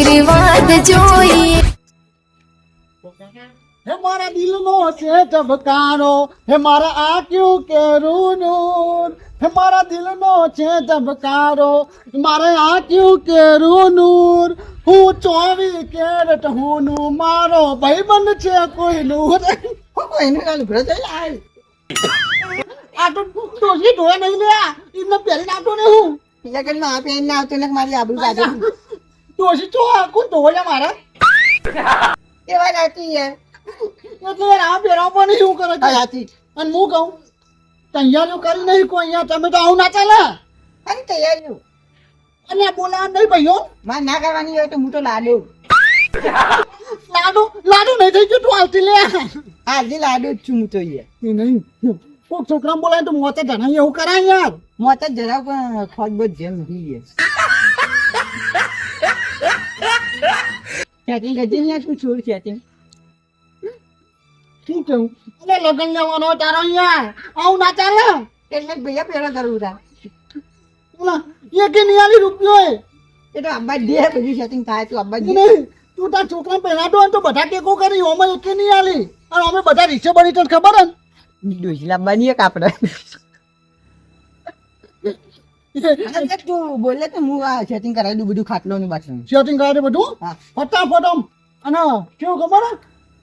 આશીર્વાદ જોઈએ. હે મારા દિલનો છે ધબકારો હે મારા આંખ્યું કેરું નૂર હે મારા દિલનો છે ધબકારો મારે આંખ્યું કેરું નૂર. હું ચોવી કેરેટ હું નું મારો ભાઈબંધ છે કોઈ નૂર. કોઈને કાલ ભરે જઈ આ તો ડોસી ઢોળે નહીં લ્યા એમને પહેરી નાખતો ને હું. બીજા કરીને આપે પેન ના આવતું ને મારી આબરૂ કાઢે ડોસી ચો આખું ઢોળે મારા? એવા જાતી હે એટલે યાર આ પહેરાવ પણ શું કરે છે. જાતી અને હું કહું તૈયારીઓ કરી નહીં કોઈ અહીંયા. તમે તો આવું ના ચાલે. અને તૈયારીઓ. અને બોલા નહીં ભાઈઓ. મારે ના કરવાની હોય તો હું તો લાડુ. લાડુ લાડુ નહીં થઈ ગયું તું આવતી લે. આજે લાડુ જ છું હું તો યાર. નહીં. કોક છોકરા બોલાય તો મોતે ધણાઈ એવું કરાય યાર. મોતે જરાક ખોટ બહુ જેમ નથી યાર. સેટિંગ કરજે ને યાર છોડ સેટિંગ શું કેવું અરે લગન લેવાનો તારો અહીંયા. આવું ના ચાલે. એટલે ભૈયા પેલા કરવું હતા. બોલા કે નિયાલી રૂપિયો એ. તો આંબા દે બધું સેટિંગ થાય તો આંબા દે નહીં તું તાર છોકરા પહેરાતો તો બધા ટેકો કરી ઓમાં એકે નહીં આલી અને અમે બધા રીસે બની તને ખબર હે ને? ડોસી લાવવાની એક આપણે તું બોલે તો હું આ સેટિંગ કરાવી દઉં બધું ખાટલો નું બાથરૂમ સેટિંગ કરાવી બધું? ફટાફટ આમ. અને કેવું ખબર?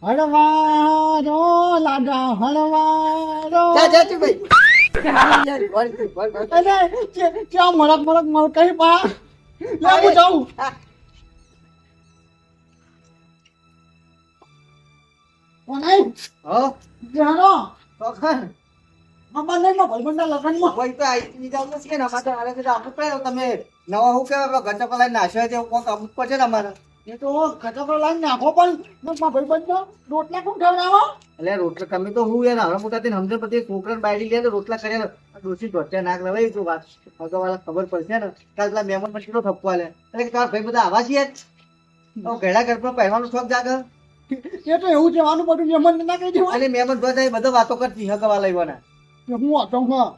હળવારો લાડા હળવારો. જા જા તું ભાઈ. અરે ચા મરક મરક મરક કઈ બા લે હું જાઉં. કોનાઈ હો. જાણો વખર મમ્મા નહીં માં ભાઈબંધના લગ્નમાં. ભાઈ તો આઈ જાવ છે ને? અમારે તો હાલે અમુક પડે તમે નવા હું કેવાય પેલો છે કોક અમુક પડશે ને અમારે એ તો કચકડો લાઈન નાખો પણ મારા ભાઈબંધનો રોટલા કોણ ખવડાવો? એટલે રોટલા તમે તો હું યાર હવે મોટા થઈને સમજણ પછી છોકરાને બાયડી લે તો રોટલા કર્યા ડોસી ઢોટ્યા નાક લવાય તું વાત ભગવાન ખબર પડશે ને? કાલ પેલા મહેમાન પણ કેટલો થપ્પો આલે. એટલે તારા ભાઈ બધા આવા છીએ? ઘેડા ઘર પર પહેરવાનો શોખ જાગે? એ તો એવું જવાનું બધું મહેમાન ના કહી દેવાનું અને મહેમાન બધા વાતો કરતી હગવા લાવવાના કે હું હતો હા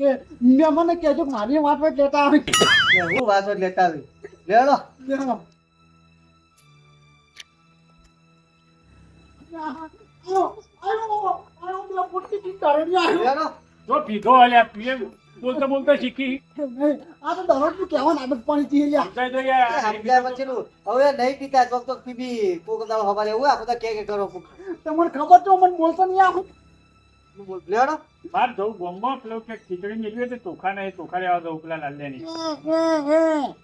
કે મહેમાનને કહેજો કે મારી વાત વાત લેતા આવી. ને હું વાતો જ લેતા આવી? આયો. લેલો જો પીધો અલ્યા તું એમ બોલતા બોલતો શીખી. આ તો દરરોજનું કેવાનું આદત પડી હતી યાર. હવે નહીં પીતા તો તો પીબી કોક દાડો હવારે એવું આ બધા કે કે કરો તમને ખબર તો મને બોલતો નહીં આવું? લેડો. બાર જવું બોમ્બમાં પેલો કે ખીચડી મેળવી હોય તો ચોખા નહીં ચોખા લેવા દઉં પેલા લાલ્યાની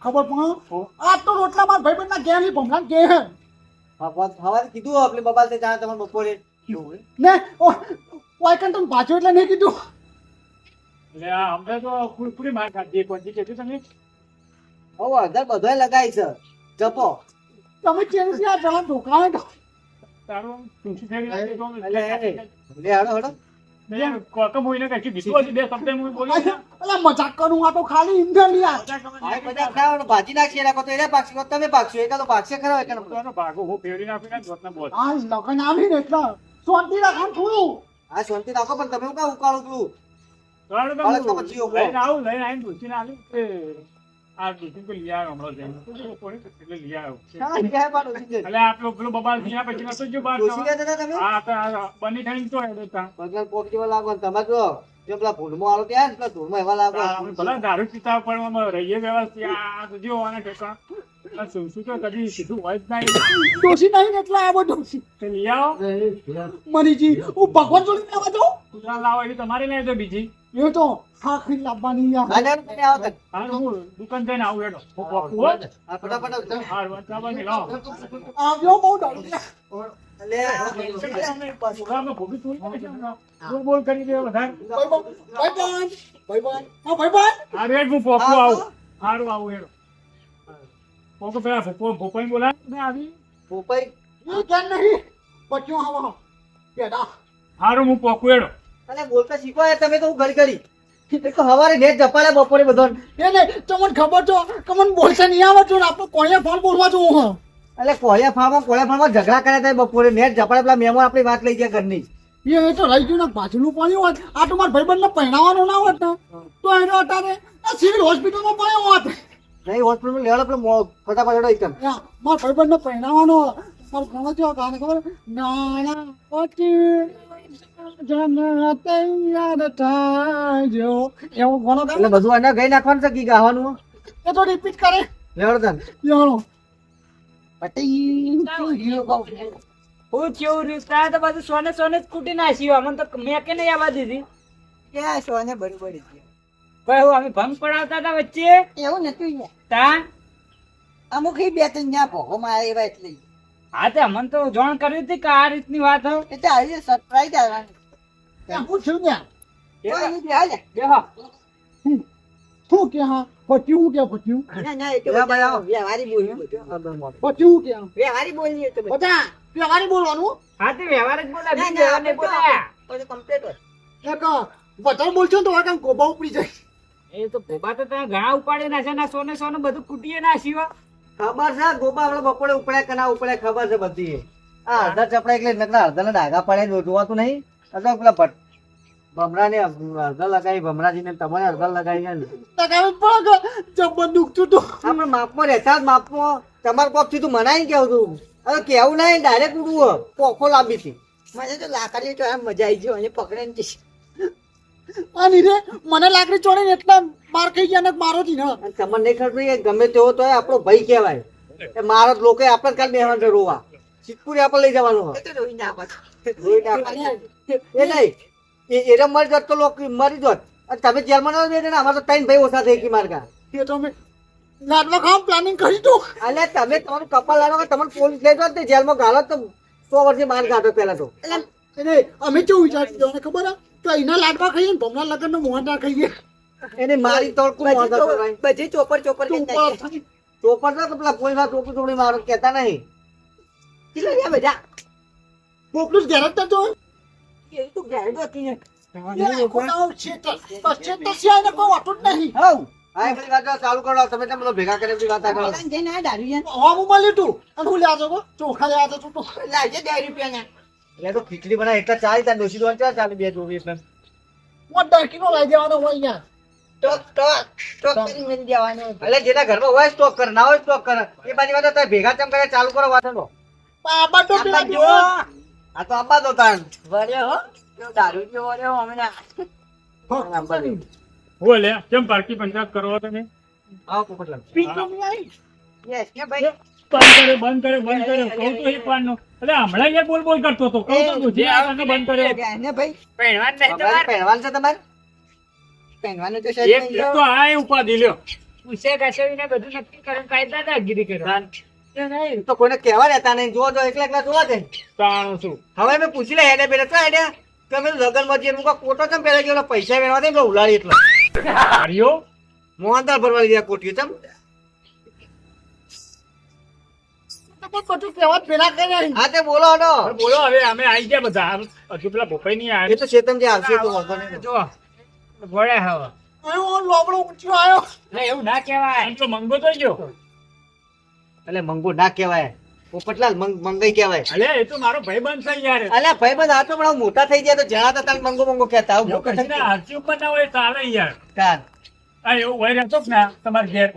ખબર પણ હો. આ તો રોટલા મારા ભાઈબંધના ઘેરની ભમરાન કે હવારે કીધું આપણે બબાલ તે જાણે તમારે બપોરે. ને ઓય કન તમે પાછો એટલે નહીં કીધું? એટલે આ તો કુરકુરી માર ખાધી. એક કીધું તમે હવે અધર બધાય લગાય છે. જપો. તમે ચેન્જ આ જણા ધોકા તારું શું થઈ ગયું લે હડો હડો. મજાક કરું આ તો ખાલી ખાવાનું ભાજી નાખીએ રાખો તો એને પાકશે. તો તમે પાકશો એકા તો પાકશે ખરા એક ભાગો હું જોતના બોલ. આ લગન આવી ને એટલે શાંતિ રાખો થોડું. આ શાંતિ રાખો પણ તમે હું કાં ઉકાળું છું. લઈને આવું લઈને આવીને આ તુલસી તો લઈ આવ્યો હમણાં જઈને. તો જો કોણે તો એટલે લઈ આવ્યો. શાંતિ ક્યાં પાડો છે એટલે આ પેલો પેલો બબાલ થયા પછી નતો જો બહાર ડોસી ગયા હતા તમે? આ તો બની થઈને તો હેડો તા ભગવાન કોક જેવા લાગો તમે જો જો પેલા ભૂલમાં આલો ત્યાં પેલા ધૂળમાં એવા લાગો. દારૂ પીતા પણ રહીએ વ્યવસ્થિત આ તો જો આના ઠેકાણ શું શું તો કદી સીધું હોય જ નહીં. ડોસી નહીં ને એટલે આવો લઈ આવો. મરીજી હું ભગવાન જોડી લેવા જાઉં? કુતરા લાવો એટલે તમારે નહીં તો બીજી. એ તો ખાખી લાવવાની યાર. હા, ના, ના, આવો તમે. હા હું દુકાન જઈને આવું હેડો. હું પોકું હો. હા, ફટાફટ વાત આવ્યો બહુ ડર લે, ખોટું થોડી. બોલ બોલ કરી દે વધારે. ભાઈબાન હા ભાઈબાન આ રેડ હું પોકું હા, આવું. હારું આવું હેડો. પોકો પેલા ભૂપો ભૂપાઈ બોલાય. ને આવી. ભોપાઈ? એ કેમ નહીં? પછી આવો બેટા હારું હું પોકું હેડો. અલે બોલતા શીખવાય તમે તો હું ઘડી કરી એક તો હવારે નેટ જપાડે બપોરે બધો એ ને તો મને ખબર છો કે મને બોલશે નહીં આવે છો ને આપણે કોળિયા ફોન બોલવા છું હું એટલે કોળિયા ફાર્મમાં કોળિયા ફાર્મમાં ઝઘડા કર્યા હતા બપોરે નેટ જપાડે પેલા મેમો આપણી વાત લઈ ગયા ઘરની. એ તો રહી ગયું ને પાછળનું પાણી હોત આ તો મારા ભાઈબંધને પહેરાવાનું ના હોત ને તો એનો અટારે સિવિલ હોસ્પિટલમાં પડ્યો હોત. નહીં હોસ્પિટલમાં લેવડો પેલો ફટાફટ હેડો એકદમ. મારા ભાઈબંધને પહેરાવાનો મારો ઘણો જેવો ગાને ખબર નાના પછી બધું એને ગઈ નાખવાનું છે કી ગાવાનું? એ તો રિપીટ કરે. લેવડો તને. હું કેવું રહ્યું? ત્યાં તો બધું સોને સોને જ કૂટી નાખ્યું. અમને તો મેં કે નહીં આવવા દીધી? ક્યાં સોને બરોબર ભાઈ હું અમે ભંગ પડાવતા હતા વચ્ચે? એવું નથી તા? અમુક બે ત્રણ જ્યાં ભોગો માં આવ્યા એટલે હા તે મન તો જાણ કરી હતી કે આ રીતની વાત હોય એટલે આવી સરપ્રાઈઝ આવવાની. હું છું ને. બેહો શું કે હા? પટ્યું કે પટ્યું ના ના બધું પટ્યું કે વ્યવહારી બોલી એ તો બધા. વ્યવહારી બોલવાનું? હા તે વ્યવહાર જ બોલા ના, ના, વ્યવહાર નહીં આપણે તો બોલાયા. હોય. એક વધારે બોલશો ને તો કોબા કામ ગોબા ઉપડી જાય. એ તો ભોબા તો ત્યાં ઘણા ઉપાડી છે ના સોને સોનું બધું કૂટીએ નાખ્યું ખબર છે ગોપા આપણે બપોરે ઉપડે કે ના ઉપડે ખબર છે બધી આ અડધા ચપડા એટલે નકરા અડધા ના ડાઘા પડે ને જોવાતું નહીં. અથવા પેલા ભટ ભમરાને અડધા લગાવી ભમરાજીને તમારે અડધા લગાવી ને જબ્બર દુખતું તો. આપણે માપમાં રહેતા જ માપમાં. તમાર પગથી તું મનાય કેવું તું. હવે કેવું નહીં ડાયરેક્ટ ઉડવું પોખો લાંબી થી મને તો લાકડી તો આમ મજા આવી ગયો અને પકડે ને મને લાકડી ચોડીને એટલા માર ખાઈ ગયા ને મારો થી ના તમને નહીં ખબર કે ગમે તેવો તો આપણો ભાઈ કહેવાય. એ મારો લોકો આપણે કાલ બેહવાનું રોવા. સિદ્ધપુરી આપણે લઈ જવાનું હોય. એ નહીં. એ એને મરી જોત તો લોકો મરી જોત. અને તમે જેલમાં ના બેઠે ને અમારે તો ત્રણ ભાઈ ઓછા થઈ ગઈ મારકા એ તો અમે લાડવા ખાવા પ્લાનિંગ કરી તું. અલે તમે તમારું કપાલ લાડવા તમને પોલીસ લઈ ને જેલમાં ગાલો તો સો વર્ષે માર ગાતો પેલા તો. એટલે અમે કેવું વિચારી દો ખબર? તો એના લાડવા ખાઈએ ને ભમરા લગ્નનો મોહન ના ખાઈએ. એને મારી તળકું બધી ચોપર ચોપર તું. ચોપર તો પેલા પોલીસવાળા ચોપડી ચોપડી મારો કેતા નહીં. કેટલા રહ્યા બધા કોકનું ઘેર જ નતો એ તો ઘેર જ હતી ને. ચાલુ કરો તમે તમે ભેગા કરી. વાત ચોખા તું તો. એટલે તો ખીચડી બનાવી એટલા ચાલી ત્યાં ડોસી દોન ચાલે ચાલે બે ચોવીસ એટલે હું દસ કિલો લઈ જવાનો હોય યાર ટોક, ટોક, ટોક કરીને મેલી દેવાનો. એટલે જેના ઘરમાં હોય સ્ટોક કરે ના હોય સ્ટોક કરે એ બાની વાત તમે ભેગા ચમ કરે ચાલુ કરો વાસણો બાબા તો પેલા બાજુ. આ તો આંબા દો તાણ વળ્યો હો. પેલો દારૂ જેવો વળ્યો હમણાં. હો લે કેમ પાર્ટી પંચાયત કરો તમે? આવો. નહીં ભાઈ? બંધ કરે બંધ કરે બંધ કરે કહું તો એટલે હમણાં બોલ બોલ કરતો હતો. કહું તો જે આ બંધ કરે ભાઈ? નહીં તમારે. પહેરવાનું છે તમારે? પહેરવાનું તો એક તો આ એ ઉપાધિ લ્યો. પૂછે કસાવીને બધું નક્કી કરીને કાયદા દાગીરી કરો તો નહીં. કોઈને કહેવા રહેતા નહીં. જો જો એકલા એકલા જોવા દે. તાણું છું. હવે મેં પૂછી લે હેડે બેડે તો હેડે. તમે લગનમાં જઈએ મુકા કોટો કેમ પહેલા ગયો? પૈસા વેણવા દે એટલે ઉલાડી એટલે. હાર્યો મોહનદાર ભરવા લીધા કોટીઓ ચમ. જ પેલા કરે. હા તે બોલો બોલો હવે અમે આવી ગયા બધા. હજુ પેલા ભોપાઈ નહીં એ તો ચેતન જે આવશે તો વાંધો નહીં. જો. વળે હવે એવો લોબડો ઊંચો આવ્યો. ના, એવું ના કહેવાય. આમ તો મંગો થઈ ગયો. એટલે મંગો ના કહેવાય. પોપટલાલ મંગઈ કહેવાય. અલે એ તો મારો ભાઈ બંધ યાર. અલ્યા ભાઈબંધ આ તો પણ મોટા થઈ ગયા તો જણાતા તાર મંગો મંગો કહેતા આવું મોટો થઈ ગયો. આરતી ઉપર ના હોય ચાલે યાર. તાર. આ એવું હોય રહેતો જ ના તમારે ઘેર.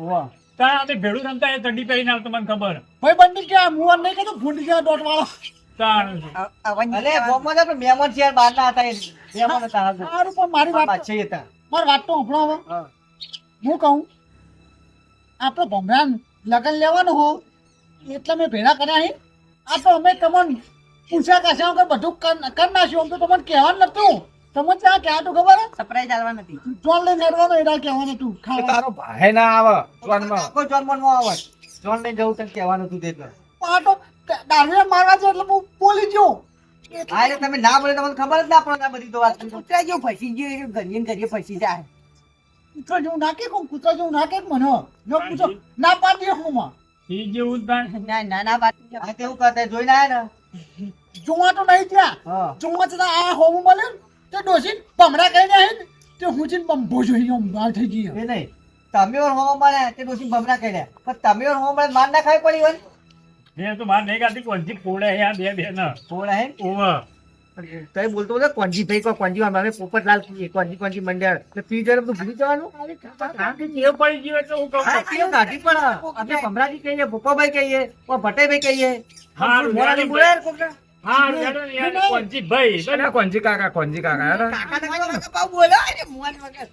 ત્યાં અમે ભેડું રમતા એ ચડ્ડી પહેરીને આવતો મને ખબર. ભાઈ બંધ કે મુવા નહીં કે ભૂંડી ગયા દોઢ વાળો? તાણું છું. આ- આવવાની અલે ગોમમાં તો આપણે મહેમાન છે યાર બહારના હતા મહેમાન હતા સારું પણ મારી વાત બાદશાહી હતા. મારી વાત તો સાંભળો હવે. હું. કહું આપણે ભમરાન લગન લેવાનું હો એટલે મેં ભેળા કર્યા નહીં આ તો અમે તમને પૂછ્યા કાશ્યા વગર બધું કર કર નાખ્યું આમ તો તમને કહેવાનું નતું તમને ત્યાં કહેવા તું ખબર? Surprise આલવા નથી. જોન લઈને હેડવાનો એડા કહેવાનું તું તારો ભાઈ ના આવે કોઈ જોન મોનમાં આવે. જોન લઈને જવું તને કહેવાનું હતું તે એટલે. આ તો દારૂ મારવા છે એટલે હું બોલી ગયો હા એટલે તમે ના બોલે તમને ખબર જ ના પડે આ બધી તો વાત કૂતરા જેવું ફસી ગયું ઘડીએ ને ફસી જાય. કૂતરા જેવું નાખે કોણ? કૂતરા જેવું નાખે મને. જો. પૂછો ના પાડી હું માં. એ જેવું ના ના ના વાત નહીં. હા કરતા આયા ને? જોવા તો નહીં ત્યાં જોવા છતાં આ હોવું મળે તે ડોસીને ભમડા આવી ને તે હું છે ને બંબો જોઈએ આમ બાર થઈ ગયો. એ નહીં તમે ઓર હોમો મારે તે ડોસી ભમરા કર્યા પણ તમે ઓર હોમો મારે માર ના ખાઈ પડી હોય મેં તો માર નહીં કાઢી કોણથી ફોડે હે આ બે બે ના? થોડા હે ઓવા તમે બોલતો બોલો કોંજી ભાઈ કોઈ કોંજી અમે પોપટલાલ કહીએ કોંજી કોંજી મંડળ. એટલે પી જયારે બધું ભૂલી જવાનું? કાંકી ટેવ પડી ગઈ એટલે હું કહું હા કાઢી પણ? આપણે ભમરાજી કહીએ ભૂપાભાઈ કહીએ કોઈ ભટ્ટાભાઈ કહીએ. હા, મોરારી બોલે યાર હા યાર યાર ભાઈ બરાબર. કોંજી કાકા કોંજી કાકા કાકા ને બોલો. અરે મોહન વગર.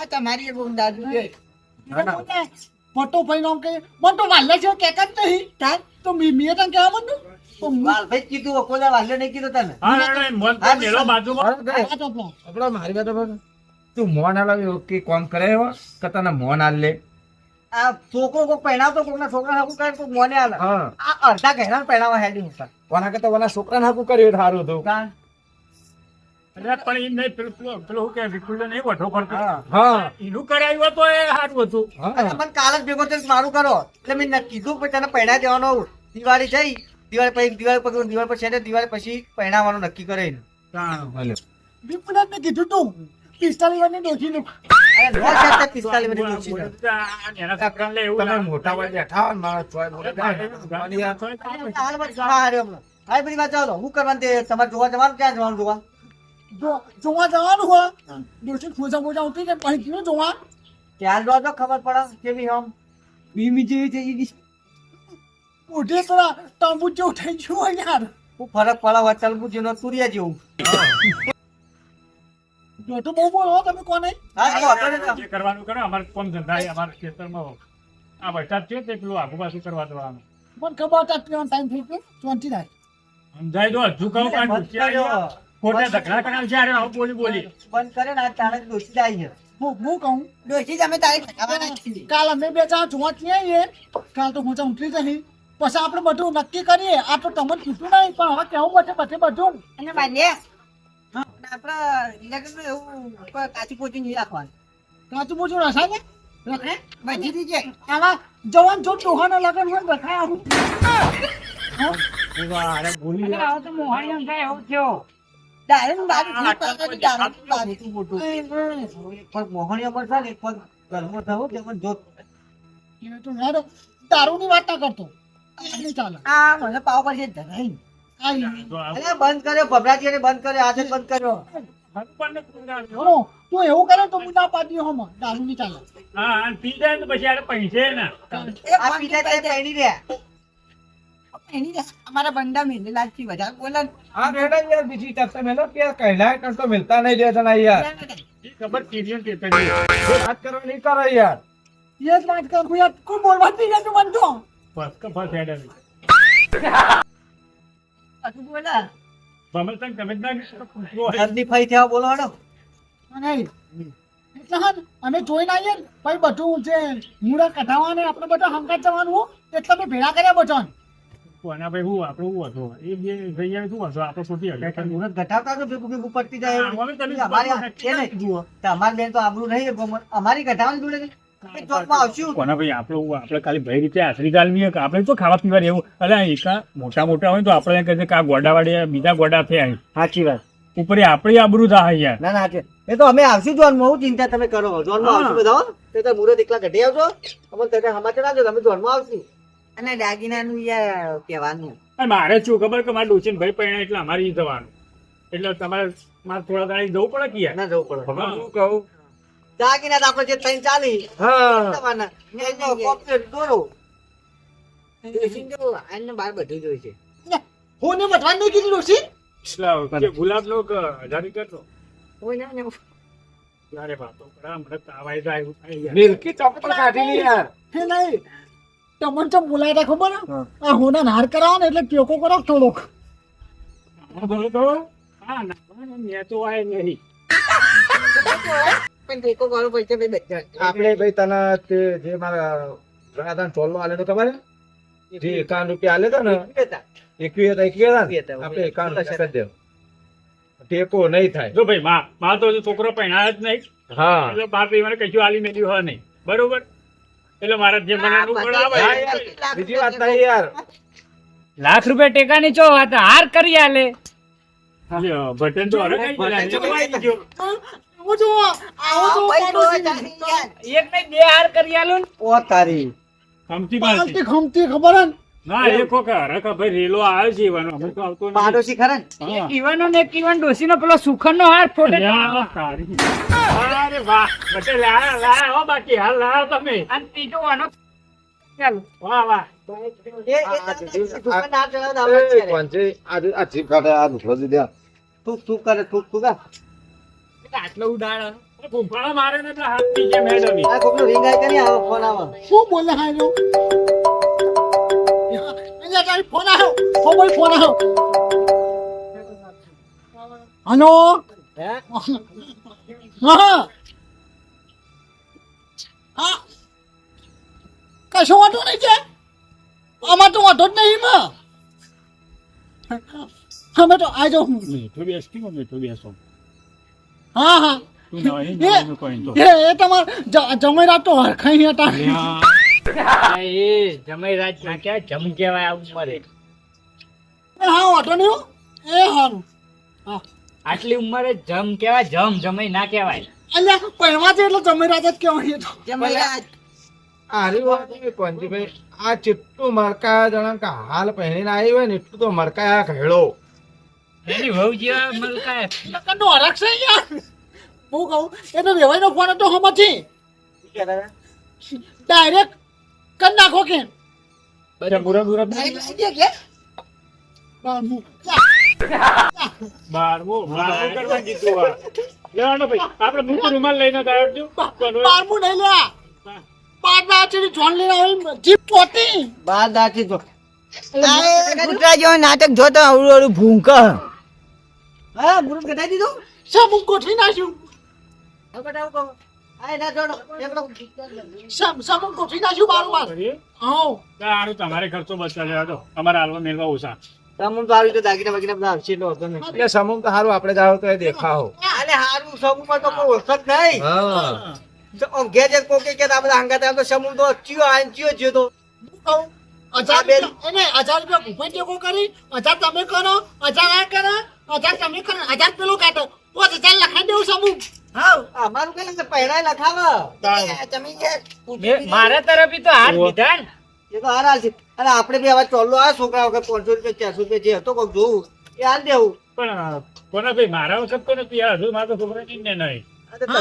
આ તમારી બહુ દાદુ છે. ફોટો ભાઈ નામ કે મને વાલે છે કે જ નહીં. તાર તો મી હું વાલભાઈ કીધું કોઈને વાલ્યો નહીં કીધું તને? આપડે મારી વાત તું મોન હાલ કે કોમ કરે એવો કે તને મોન હાલ લે? આ છોકરો કોક પહેણાવતો કોકના છોકરા હાકું કરે કોક મોને આલે હા. આ અડધા ગહેરા પહેણાવા હેડી હતા કોના કે તો ઓલા છોકરાને હાકું કર્યું સારું હતું? અરે પણ એ નહીં પેલું કે નહીં વઠો કરતો હા. એનું કરાવ્યું તો એ સારું હતું. મને કાલ જ ભેગો મારું કરો. એટલે મેં કીધું કે તને પહેણા દેવાનો દિવાળી જઈ દિવાળી પછી દિવાળી પછી દિવાળી પછી છે ને દિવાળી પછી પહેણાવાનું નક્કી કરે એને. ભલે. વિપુલાને મેં કીધું તું પિસ્તાલીસ અરે નો છે છે. હોય. ને ખબર પડે કેવી આમ. બીમી જેવી ગઈ ઉઠે થોડા તંબુ જેવું થઈ ગયું હોય યાર. હું ફરક પડે હોય તલબુ જેનો તુરિયા જેવું. જો તો બહુ બોલો તમે કોને? હા તો વાંધો જે કરવાનું કરો અમારે કોમ ધંધા અમારા ખેતરમાં આ વરસાદ છે તે પેલું આગુ પાછું કરવા દેવાનું પણ ખબર હતા પીવાનો ટાઈમ થઈ ગયો ચોંટી જાય સમજાય દો હજુ કહું કાંઈ. ખોટા ઝઘડા કરાવ છે અરે આવું બોલી બોલી. બંધ કરે ને આ તાણે દોષી જાય છે હું હું કહું? ડોશી તમે તારી કાલ અમે બે ચાર જોવા જ કાલ તો હું ઉતરી જઈ પછી આપણે બધું નક્કી કરીએ. આ તો તમને કીધું નહીં પણ હવે કેવું બધે બધે બધું? અને બાંધ્યા આપડે લગ્ન એવું કાચી પોચી નહીં રાખવાનું. કાચું રસાય ને? બધી રીતે. આવા જવાન જો ડોહાના લગન હોય ને આવું. મોહણીઓ પર એક પગ ઘરમાં થવું જોત તો વાત ના કરતો. આ નહીં મને પાવ પર છે ધરાઈ બંધ કર્યો ભભરાજી એને બંધ કર્યો આજે બંધ કર્યો. તું એવું કરે તો હું ના પાડી હમ. દારૂ નહીં ચાલે. હા અને પી જાય ને પછી અરે પૈસે ના. આ પીધા ત્યાં પહેરી રહ્યા એની જ અમારા બંડા મેલે લાગતી વધારે બોલે હા બેટા યાર બીજી તક મેલો. કે કહેલા કર તો મિલતા નહીં દેતા ના. યાર ખબર કીધી ને તે વાત કરો નહીં કરો યાર. યસ વાત કરું યાર. કોઈ બોલવા? જ નહીં જતું મને તો બસ કે બસ હેડ આવી. બોલે. ભમર તને તમે જ ના ફઈ થયા બોલો હેડો અને એટલે હા અમે જોઈને આવીએ ને પછી બધું જે મૂળા કઢાવવાને આપણે બધા હંકાત જવાનું એટલે અમે ભેળા કર્યા બધા કોના ભાઈ હું આપણું હું હતો? એ બે ભાઈ શું હતો? આપણે સુધી હગાઈ કરી. મુહૂર્ત ઘટાડતા તો ભેગું ભેગું પડતી જાય અમારે તમે અમારે આ- નક્કી એ નહીં જુઓ. તો અમારી બેન તો આબરૂ નહીં. અમારી ઘટાવાની જોડે કોના ભાઈ આપણું આપણે ખાલી ભાઈ રીતે આશરી ગાલવી કે આપણે તો ખાવા પીવા એવું અરે એકા મોટા મોટા હોય તો આપણે કહે કે આ ગોડા વાળી બીજા ગોડા થયા સાચી વાત. ઉપર આપણી આબરૂ થાય યાર. ના ના એ તો અમે આવશું જોનમાં હું ચિંતા તમે કરો. જોનમાં આવશું બધા તે તો મુહૂર્ત એકલા ઘટી આવજો. અમને તને સમાચાર આપજો તમે જોનમાં આવશું. અને દાગીનાનું યાર કહેવાનું. મારે શું ખબર કે મારે ડોસીને ભાઈ પહેણા એટલે અમારી જવાનું. એટલે તમારે મારે થોડા દાડી જવું પડે કે યાર? ના જવું પડે. હવે શું કહું દાગીના આપણે જે થઈને ચાલી હા. તમારના. કોપરેટ દોરો. આને બહાર બધું જોઈ છે. હું ને વધવાનું નહીં કીધું જે ગુલાબનો ક હજારી કરતો કોઈ ના ના. અરે બાપો કરા હમણાં તાવ જાય એવું થાય યાર. મિલકી ચોપડ કાઢી લી યાર. હે નહીં તમને તો બોલાયા ખબર? આ હોના નાર કરાવો ને એટલે ટેકો કરો થોડોક. બોલો તો. હા ના મેં તો આય નહીં. પણ ટેકો કરો પૈસા ભાઈ બધા આપણે ભાઈ તને તે જે મારા રાધાન ટોલનો આલે તો ખબર જે એકાવન રૂપિયા આલે તો ને? બેટા. એકવી હતા એકવી હતા ને? આપણે એકાવન રૂપિયા કરી દેવ. ટેકો નહીં થાય. જો ભાઈ માં માં તો હજુ છોકરો પહેણાય જ નહીં. હા. એટલે બાપ એ મને કશું આલી મેલ્યું હોય નહીં. બરોબર? એટલે મારા જે મને અનુકૂળ આવે બીજી વાત નહીં યાર. લાખ રૂપિયા ટેકાની ચો વાત હાર કરી આલે. ભટન બટન તો હરે કઈ એ તો આવી તો એક ને બે હાર કરી આલું ઓ તારી. ખમતી બાલતી. ખમતી ખબર હે ના? એ કોક હરખ ભાઈ રેલો આવે છે ઈવાનો. અમે તો આવતો નથી. પાડોશી ખરા ને. ઈવાનો ને એક ડોસી નો પેલો સુખનનો હાર ફોટો. અરે વાહ બટે લા લા હો બાકી. હાલ લા તમે. અને પીટો વાનો ચાલો. વાહ વાહ. ના છે. આ- જીભ કાઢે, આ દુખરો દી દે. થૂક થૂક કરે? થૂક તું આ આટલો ઉડાડ ભૂંફાળા મારે ને એટલે હાથ પી ગયા મેડમ. આ કોકનો રિંગ આઈ કરી આવો ફોન આવો. શું બોલે હાલો અહીંયા તારી ફોન આવ્યો ફોન ફોન આવ્યો હલો? હા? હા. કશો વાંધો નહીં છે આમાં તો વાંધો જ નહીં માં અમે તો આ જાઉં મીઠું બેસતી મીઠું બેસો. હા હા તું ના અહીં એ જવાનું કોઈ તો. એ એ તમાર જમેરા તો હરખાઈ હતા. એ જમાઈ રાજ નાખ્યા જમ કેવાય આ ઉંમરે. હા વાંધો નહીં એ હારું. આટલી ઉંમરે જમ કેવાય જમ જમાઈ ના કેવાય અલ્યા પહેવા છે એટલે જમેરા જ કહેવાય તો. જમૈયા આરી વાત છે, કોણજીભાઈ, આ ચેટલું મરકાયા જણા હાલ પહેરીને આવી હોય ને એટલું તો મરકાયા ઘેડો. એની વહુ જેવા મલકાય નકરનો હરખ છે યાર હું કહું એ તો વેવાઈનો ફોન હતો હમથી ડાયરેક્ટ કરી નાખો કે. બધા બુરા બુરા દે કે બારમું. બારમું બારમું કરવા કીધું આ. લેવાનો ભાઈ આપણે મૂકું રૂમાલ લઈને તો આવજો. બારમું નહીં લ્યા બાર દાચી જોન લઈને આવી જીપ પોતી બાર દાચી જેવો નાટક જોતો અવળું અવળું ભૂંક હા મુરત કઢાઈ દીધું? સમ હું ગોઠવી નાખ્યું હવે બતાવો કહો. આ જોડો. એકડો સમ સમ હું ગોઠવી નાખ્યું બારું બાર હા. સારું તમારે ખર્ચો બચા લેવા દો અમારે હાલવા ઓછા. તમુન તો આવી તો દાગીના બાગીના બધા આવશે એટલો હતો નહીં. એટલે સમૂહ તો સારું આપણે જાવ તો એ દેખાવ. અરે સારું સમૂહમાં તો કોઈ જ નહીં. હા. ઘેર જે કોકે કે આ બધા હંગાત તો સમૂહ તો ચિયો આઈને ચિયો જ્યો તો હું કહું હજાર હજાર રૂપિયા ભૂપેન ટેકો કરી હજાર તમે કરો હજાર આ કરો હજાર તમે કરો હજાર પેલું કાઢો. પાંચ હજાર લખાઈ દેવું સમૂહ અમારું કઈ પહેરાય લખાવે? તમે જે મે- મારા તરફથી તો હાથ લીધા ને. એ તો હાર છે. અને આપણે બી હવે ચોલ્લો આ છોકરા વખત પાંચસો રૂપિયા ચારસો રૂપિયા જે હતો કોક જોવું એ હાલ દેવું. પણ કોના ભાઈ મારા વખત કોને પીયા? હજુ મારા તો છોકરા ને નહીં.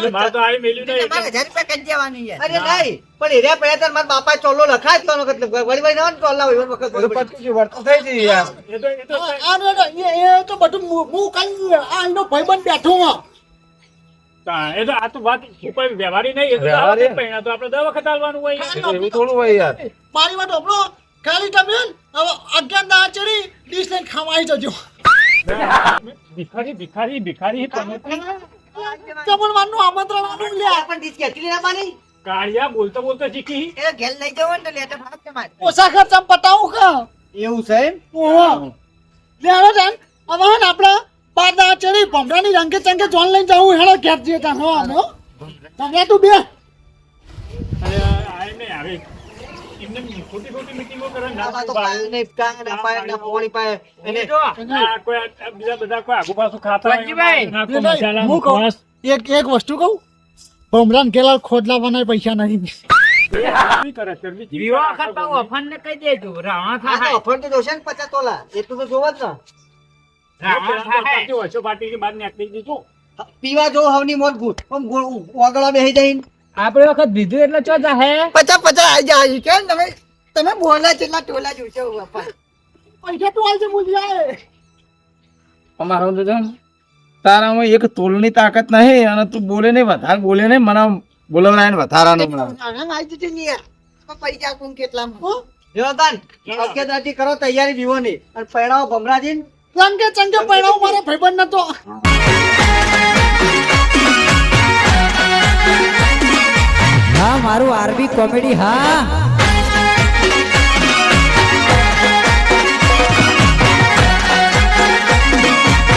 મારે તો આવી મેલ્યું નહીં. તમારે એટલે હજાર રૂપિયા કરી દેવાની યાર અરે નહીં પણ એરિયા પડ્યા તાર મારા બાપા ચોલ્લો લખાય તો વખત વળી વળી ના ચોલ્લા હોય વખત એ તો પછી શું વર્તન થઈ જઈ યાર એ તો એ તો આ- આ નો- નો- એ એ તો બધું હું- હું કઈ આ એનો ભાઈબંધ બેઠો હું તા- એ તો આ તો વાત કોઈ વ્યવહારી નહીં એ તો વ્યવહારી? આ વખત પહેણા તો આપણે દર વખત હોય. એ તો એવું થોડું હોય યાર. મારી વાત હોભળો ખાલી તમે હવે અગિયાર ના ચડી ડીશ લઈને ખાવા આવી જજો. ભિખારી ભિખારી ભિખારી તમે તો જમણવારનું આમંત્રણ આનું લે પણ ડીશ કેટલી ના પાની કાળિયા બોલતો બોલતો શીખી. એ ઘેલ લઈ જવો ને તો લેટર ફાટ તમારે ઓછા ખર્ચામાં પતાવું કા? એવું છે એમ? ઓહો. લેડો જાન હવે આપણે બાર ચડી ભમરાની રંગે ચંગે જોન લઈને જવું હેડો ઘેર જઈએ તાન હો હો. તમે તું બે. અરે આય ને આવે. એમને ખોટી ખોટી મીટિંગો કરે ના તો પાણી નહીં, કાંઈ ના પાય, ના પોણી પાય. એને જો આ કોઈ બીજા બધા કોઈ આગુ પાછું ખાતા હોય વાજીભાઈ, એ ભાઈ, મસાલા હું કહું. એક એક વસ્તુ કહું. ભમરાન કેલા ખોદલા બનાય પૈસા નહીં. એ આવું કરે છે. એમની વિવાહ કરતા અફન ને કહી દેજો. રાવણ તો થાય. અફણ તો જોશે ને પચાસ તોલા. એટલું તો જોવા જ ને. રાવણ થાય. ઓછો પાટીની બાદ નીકળી દીધું. પીવા જો હવની મોત ગુટ આમ ગોળ ઓગળવા બેસી જઈને. આપણે વખત બીજું એટલે ચો જાહે? પચાસ પચાસ આવી જાય કે તમે તમે બોલા કેટલા ટોલા જોશો બાપા. પૈસા તો આજે મૂલ્યા અમારો તો જો તારામાં એક તોલની તાકાત નહીં અને તું બોલે નહીં વધારે બોલે નહીં મને બોલાવડાય ને વધારાનો યાર. પૈસા કોણ કેટલા જોતાન અગિયારથી કરો તૈયારી પીવાની અને પૈણાઓ ભમરાજીન. ચંગે ચંગે પૈણાવ મારા ભાઈબંધ નતો. હા મારું આરબી કોમેડી હા.